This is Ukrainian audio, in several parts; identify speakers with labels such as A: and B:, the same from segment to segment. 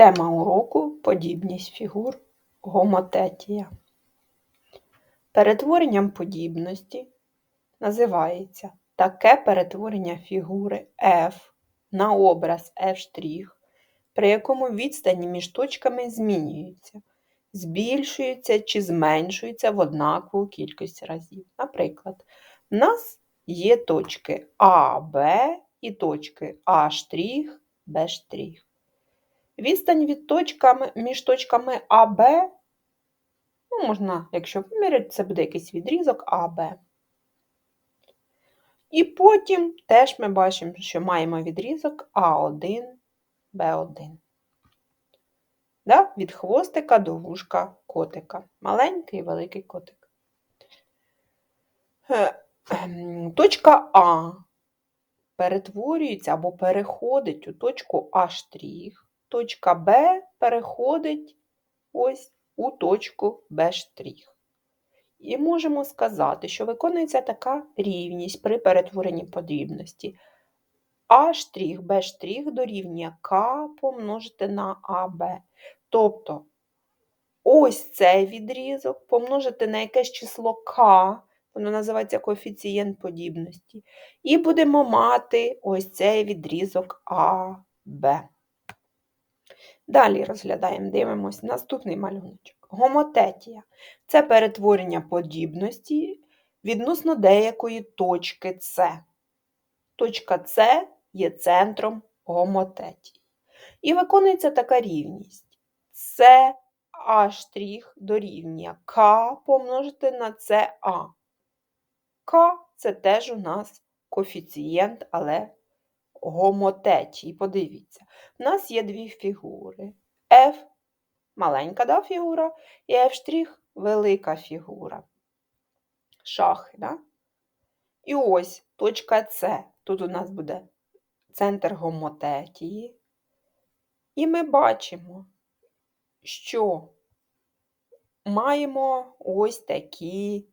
A: Тема уроку подібність фігур гомотетія. Перетворенням подібності називається таке перетворення фігури F на образ F', при якому відстані між точками змінюються, збільшуються чи зменшуються в однакову кількість разів. Наприклад, в нас є точки А, Б і точки А', Б'. Відстань від точками, між точками АБ, ну, можна, якщо виміряти, це буде якийсь відрізок АБ. І потім теж ми бачимо, що маємо відрізок А1, Б1. Да? Від хвостика до вушка котика. Маленький і великий котик. Е, точка А перетворюється або переходить у точку А'. Точка Б переходить ось у точку Б'. І можемо сказати, що виконується така рівність при перетворенні подібності. А', Б' дорівнює К помножити на АБ. Тобто ось цей відрізок помножити на якесь число К, воно називається коефіцієнт подібності. І будемо мати ось цей відрізок АБ. Далі розглядаємо, дивимося наступний малюночок. Гомотетія це перетворення подібності відносно деякої точки С. Точка С є центром гомотетії. І виконується така рівність. С А' дорівнює К помножити на СА. К це теж у нас коефіцієнт, але гомотетії. Подивіться, у нас є дві фігури. F маленька да, фігура, і F' велика фігура. Шахи. Да? І ось точка С. Тут у нас буде центр гомотетії. І ми бачимо, що маємо ось такі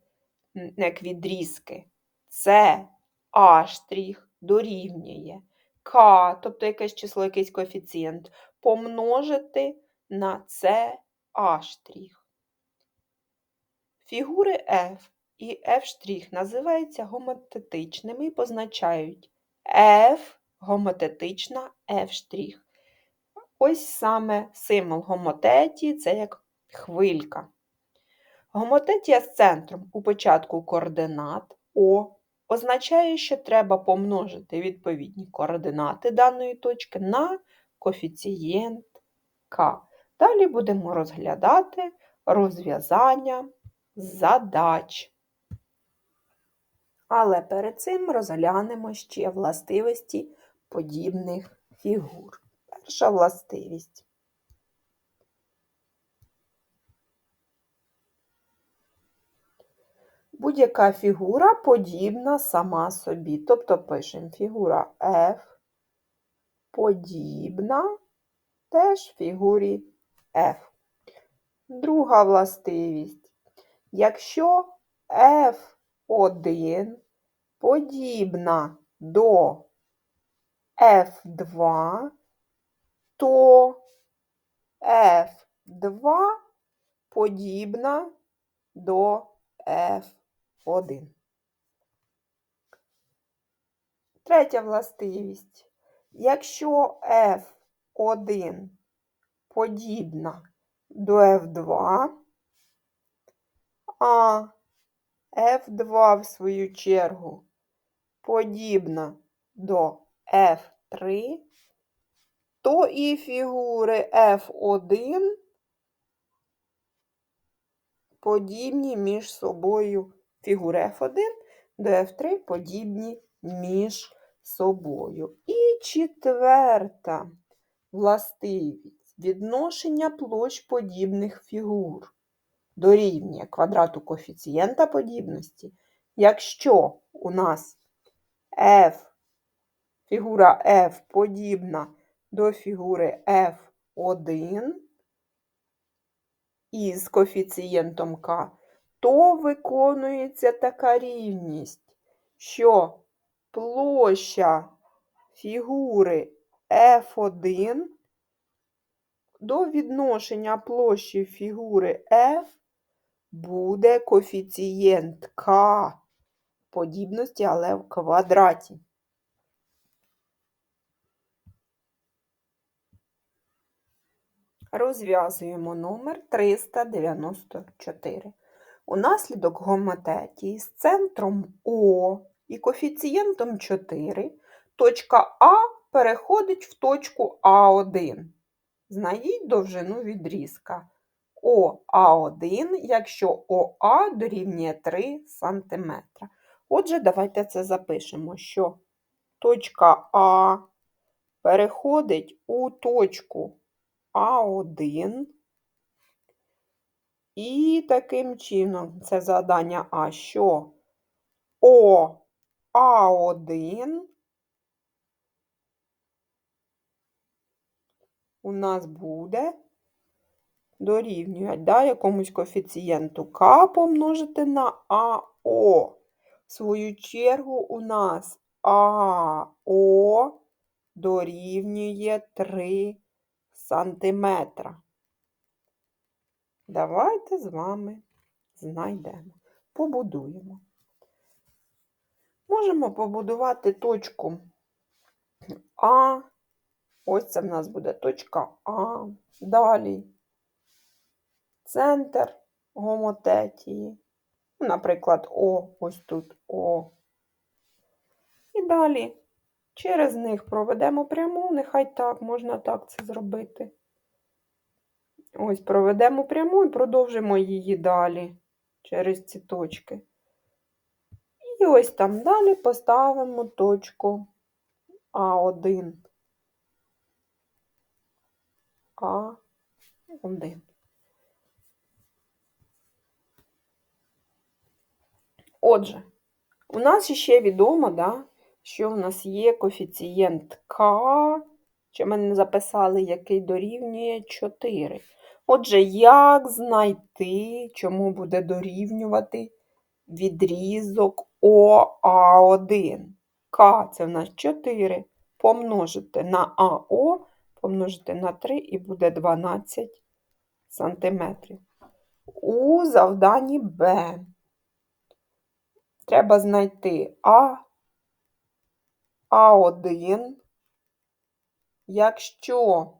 A: як відрізки. С А' дорівнює К, тобто якесь число, якийсь коефіцієнт, помножити на CA'. Фігури F і F' називаються гомотетичними і позначають F гомотетична F'. Ось саме символ гомотетії це як хвилька. Гомотетія з центром у початку координат О означає, що треба помножити відповідні координати даної точки на коефіцієнт К. Далі будемо розглядати розв'язання задач. Але перед цим розглянемо ще властивості подібних фігур. Перша властивість. Будь-яка фігура подібна сама собі. Тобто пишемо фігура F подібна теж фігурі F. Друга властивість. Якщо F1 подібна до F2, то F2 подібна до F1. Третя властивість. Якщо F1 подібна до F2, а F2, в свою чергу, подібна до F3, то і фігури F1 подібні між собою фігури F1 до F3 подібні між собою. І четверта властивість відношення площ подібних фігур дорівнює квадрату коефіцієнта подібності, якщо у нас F, фігура F подібна до фігури F1 із коефіцієнтом К, то виконується така рівність, що площа фігури F1 до відношення площі фігури F буде коефіцієнт К подібності, але в квадраті. Розв'язуємо номер 394. Унаслідок гоматетії з центром О і коефіцієнтом 4 точка А переходить в точку А1. Знайдіть довжину відрізка ОА1, якщо ОА дорівнює 3 см. Отже, давайте це запишемо, що точка А переходить у точку А1. І таким чином це завдання А, що ОА1 у нас буде дорівнювати да, якомусь коефіцієнту К помножити на АО. В свою чергу у нас АО дорівнює 3 сантиметра. Давайте з вами знайдемо, побудуємо. Можемо побудувати точку А. Ось це в нас буде точка А. Далі центр гомотетії. Наприклад, О, ось тут О. І далі через них проведемо пряму, нехай так, можна так це зробити. Ось проведемо пряму і продовжимо її далі через ці точки. І ось там далі поставимо точку А1. А1. Отже, у нас ще відомо, да, що у нас є коефіцієнт К, чи ми не записали, який дорівнює 4. Отже, як знайти, чому буде дорівнювати відрізок ОА1? К це в нас 4. Помножити на АО, помножити на 3 і буде 12 сантиметрів. У завданні Б треба знайти А, А1, якщо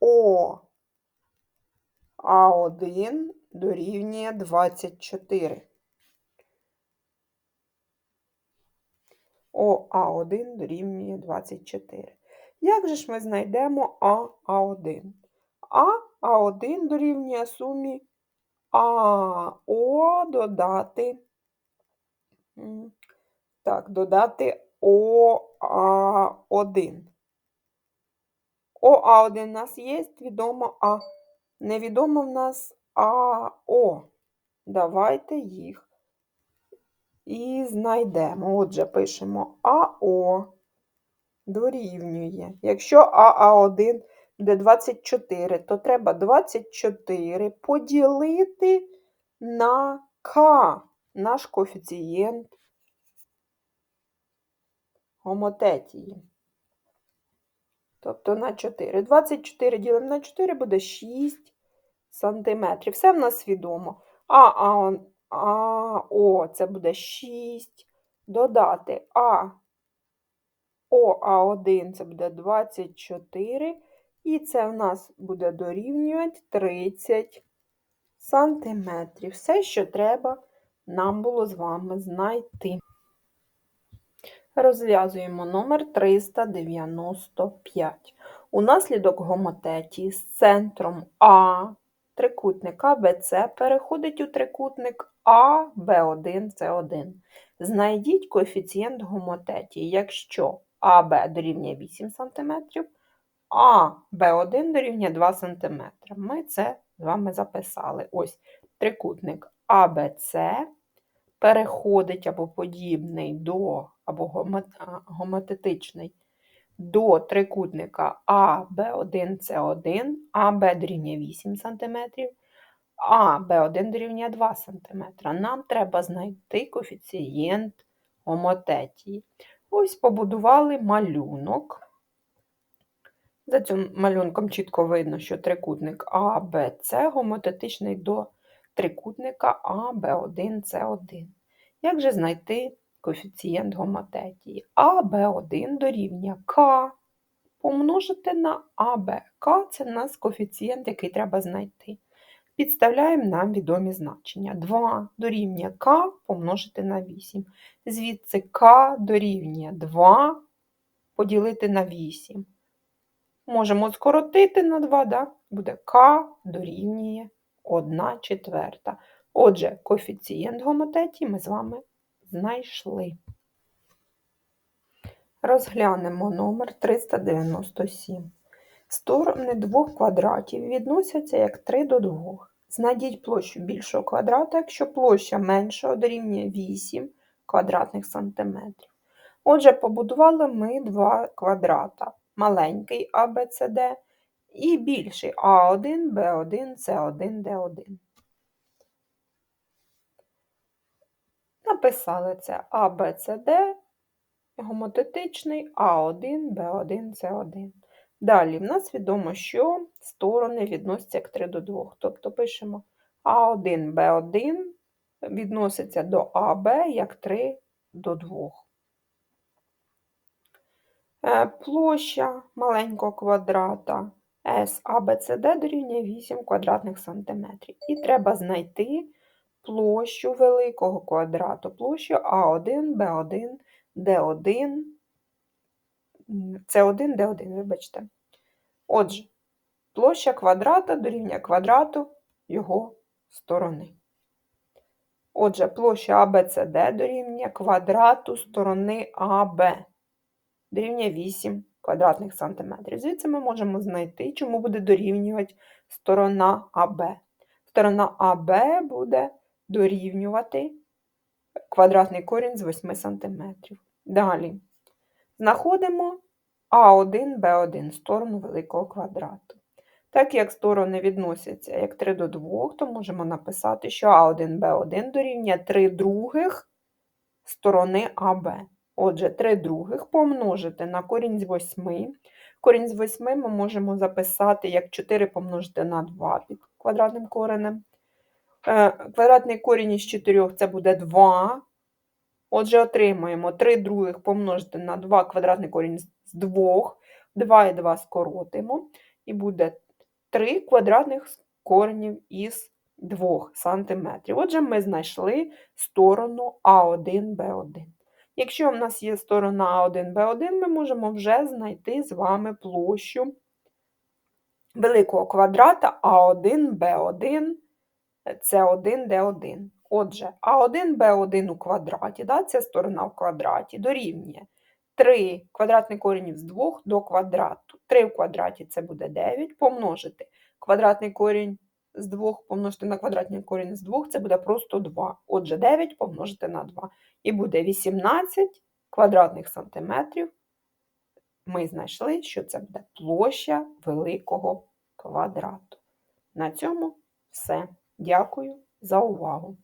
A: о А1 дорівнює 24. ОА1 дорівнює 24. Як же ж ми знайдемо АА1? АА1 дорівнює сумі АО додати, так, додати ОА1. ОА1 у нас є, відомо А. Невідомо в нас АО. Давайте їх і знайдемо. Отже, пишемо АО дорівнює. Якщо АА1 буде 24, то треба 24 поділити на К, наш коефіцієнт гомотетії. Тобто на 4. 24 ділимо на 4 буде 6 сантиметрів. Все в нас відомо. А, а, а, О, це буде 6. Додати А, О, А1 це буде 24. І це в нас буде дорівнювати 30 сантиметрів. Все, що треба, нам було з вами знайти. Розв'язуємо номер 395. Унаслідок гомотетії з центром А трикутника БЦ переходить у трикутник А, Б1, С1. Знайдіть коефіцієнт гомотетії, якщо АБ дорівнює 8 см, а Б1 дорівнює 2 см. Ми це з вами записали. Ось трикутник АБЦ переходить або подібний до, або гомотетичний до трикутника А, Б1, С1, АБ дорівнює 8 см, а Б1 дорівнює 2 см. Нам треба знайти коефіцієнт гомотетії. Ось побудували малюнок. За цим малюнком чітко видно, що трикутник АБЦ гомотетичний до трикутника АБ1С1. Як же знайти коефіцієнт гомотетії? АБ1 дорівнює К помножити на АБ. К це в нас коефіцієнт, який треба знайти. Підставляємо нам відомі значення. 2 дорівнює К помножити на 8. Звідси К дорівнює 2 поділити на 8. Можемо скоротити на 2, да? буде К дорівнює 1 четверта. Отже, коефіцієнт гомотетії ми з вами знайшли. Розглянемо номер 397. Сторони двох квадратів відносяться як 3 до 2. Знайдіть площу більшого квадрата, якщо площа меншого дорівнює 8 квадратних сантиметрів. Отже, побудували ми два квадрата. Маленький ABCD і більший А1, Б1, С1, Д1. Написали це ABCD, гомотетичний А1, Б1, С1. Далі в нас відомо, що сторони відносяться як 3 до 2. Тобто пишемо А1, Б1 відноситься до АБ як 3 до 2. Е, площа маленького квадрата SABCD дорівнює 8 квадратних сантиметрів. І треба знайти площу великого квадрату, площу А1, Б1, Д1, С1, Д1, вибачте. Отже, площа квадрата дорівнює квадрату його сторони. Отже, площа ABCD дорівнює квадрату сторони АБ дорівнює 8 квадратних сантиметрів. Звідси ми можемо знайти, чому буде дорівнювати сторона АБ. Сторона АБ буде дорівнювати квадратний корінь з 8 см. Далі знаходимо А1, Б1 сторону великого квадрату. Так як сторони відносяться як 3 до 2, то можемо написати, що А1, Б1 дорівнює 3 других сторони АБ. Отже, 3 других помножити на корінь з 8. Корінь з 8 ми можемо записати як 4 помножити на 2 під квадратним коренем. Е, квадратний корінь із 4 це буде 2. Отже, отримаємо 3 других помножити на 2 квадратний корінь з 2. 2 і 2 скоротимо. І буде 3 квадратних коренів із 2 см. Отже, ми знайшли сторону А1, Б1. Якщо в нас є сторона А1, Б1, ми можемо вже знайти з вами площу великого квадрата А1, Б1, С1, Д1. Отже, А1, Б1 у квадраті, да, ця сторона в квадраті, дорівнює 3 квадратний корінь з 2 до квадрату. 3 в квадраті це буде 9, помножити квадратний корінь з 2 помножити на квадратний корінь з 2, це буде просто 2. Отже, 9 помножити на 2. І буде 18 квадратних сантиметрів. Ми знайшли, що це буде площа великого квадрату. На цьому все. Дякую за увагу!